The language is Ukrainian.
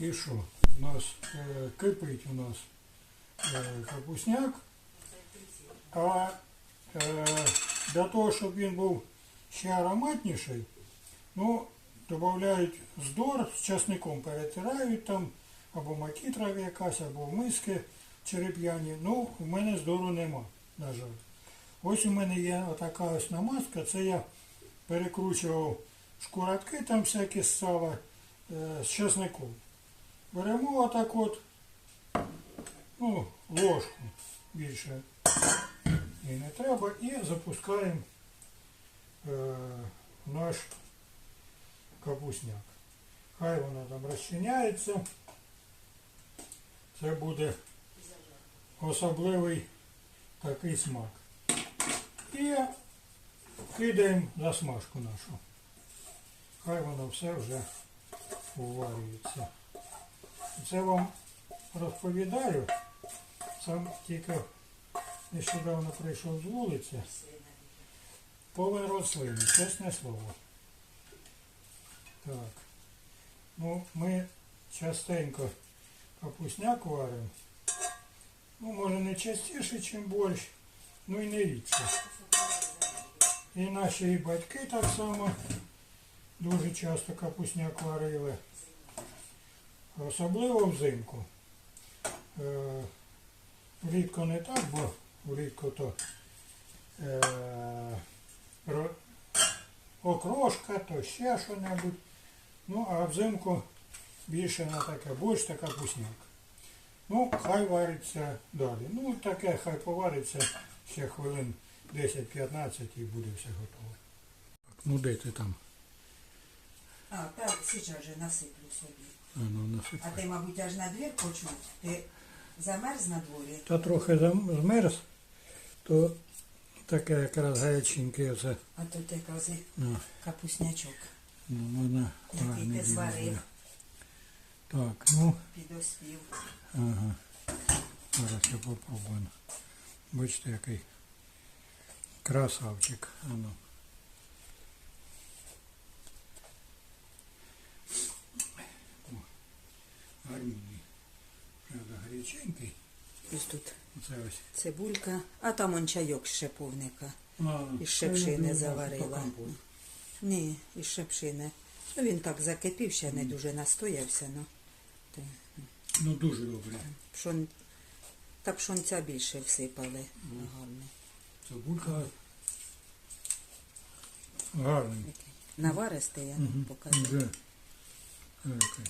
І що? У нас е, кипить у нас е, капусняк, а е, для того, щоб він був ще ароматніший, ну, додають здор з часником, перетирають там, або макітра якась, або миски череп'яні. Ну, в мене здору нема, на жаль. Ось у мене є отака ось намазка, це я перекручував шкуратки там всякі з сала е, з часником. Беремо отак от, ну, ложку більше і не треба, і запускаємо е, наш капусняк. Хай воно там розчиняється. Це буде особливий такий смак. І кидаємо засмажку нашу. Хай воно все вже уварюється. Це вам розповідаю. Сам тільки нещодавно прийшов з вулиці. Повен рослини, чесне слово. Так. Ну, ми частенько капусняк варимо. Ну, може не частіше, ніж борщ, ну і не рідше. І наші батьки так само дуже часто капусняк варили. Особливо взимку. Е, влітку не так, бо влітку то е, окрошка, то ще що-небудь. Ну, а взимку більше на таке борщ та капусняк. Ну, хай вариться далі. Ну, таке хай повариться ще хвилин 10-15 і буде все готове. Ну, де ти там? А, так, сейчас же насиплю собі. А, ну, А ти, мабуть, аж на двір почув. Ти замерз на дворі? Та трохи зам- змерз, то таке якраз гаряченьке оце. А тут якраз і Ну, капуснячок ну, можна Який гарне ти зварив. Так, ну, підоспів. ага. Зараз я попробую. Бачите, який красавчик. А Правда. Ось тут Оце ось. цибулька, а там он чайок з шиповника. А, Із шипшини це, заварила. Ні, із шипшини. Ну, він так закипів, ще не дуже настоявся. Ну, то, Ну, дуже добре. пшон... Та пшонця більше всипали. Гарне. Цибулька гарний. Наваристий, я Мгм. покажу. Да. Окей.